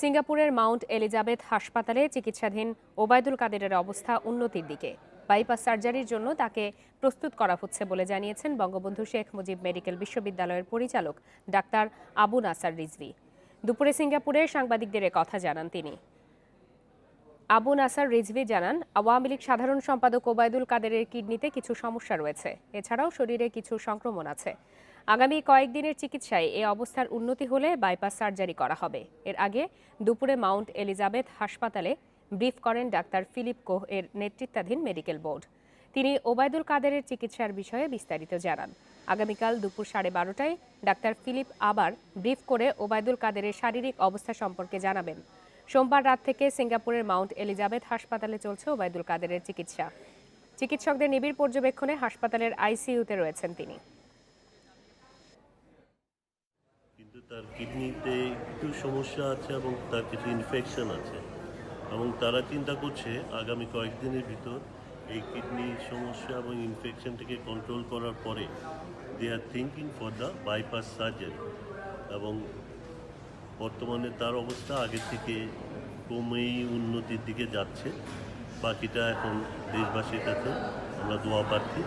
সিঙ্গাপুরের Mount Elizabeth হাসপাতালে চিকিৎসাধীন ওবায়দুল কাদেরের অবস্থা উন্নতির দিকে। বাইপাস সার্জারির জন্য তাকে প্রস্তুত করা হচ্ছে বলে জানিয়েছেন বঙ্গবন্ধু শেখ মুজিব মেডিকেল বিশ্ববিদ্যালয়ের পরিচালক ডাক্তার আবু নাসার রিজভি। দুপুরে সিঙ্গাপুরে সাংবাদিকদের কথা জানান তিনি। আবু নাসার রিজভি জানান, আওয়ামী লীগ সাধারণ সম্পাদক ওবায়দুল কাদেরের কিডনিতে কিছু সমস্যা রয়েছে। এছাড়াও শরীরে কিছু সংক্রমণ আছে। আগামী কয়েকদিনের চিকিৎসায় এ অবস্থার উন্নতি হলে বাইপাস সার্জারি করা হবে। এর আগে দুপুরে মাউন্ট এলিজাবেথ হাসপাতালে ব্রিফ করেন ডাক্তার ফিলিপ কোহ এর নেতৃত্বাধীন মেডিকেল বোর্ড। তিনি ওবায়দুল কাদেরের চিকিৎসার বিষয়ে বিস্তারিত জানান। আগামীকাল দুপুর সাড়ে বারোটায় ডাক্তার ফিলিপ আবার ব্রিফ করে ওবায়দুল কাদেরের শারীরিক অবস্থা সম্পর্কে জানাবেন। সোমবার রাত থেকে সিঙ্গাপুরের মাউন্ট এলিজাবেথ হাসপাতালে চলছে ওবায়দুল কাদেরের চিকিৎসা। চিকিৎসকদের নিবিড় পর্যবেক্ষণে হাসপাতালের আইসিইউতে রয়েছেন তিনি। তার কিডনিতে একটু সমস্যা আছে এবং তার কিছু ইনফেকশন আছে এবং তারা চিন্তা করছে আগামী কয়েকদিনের ভিতর এই কিডনি সমস্যা এবং ইনফেকশনটাকে কন্ট্রোল করার পরে they are thinking for the bypass surgery এবং বর্তমানে তার অবস্থা আগে থেকে কমেই উন্নতির দিকে যাচ্ছে। বাকিটা এখন দেশবাসীর কাছে আমরা দোয়া প্রার্থী।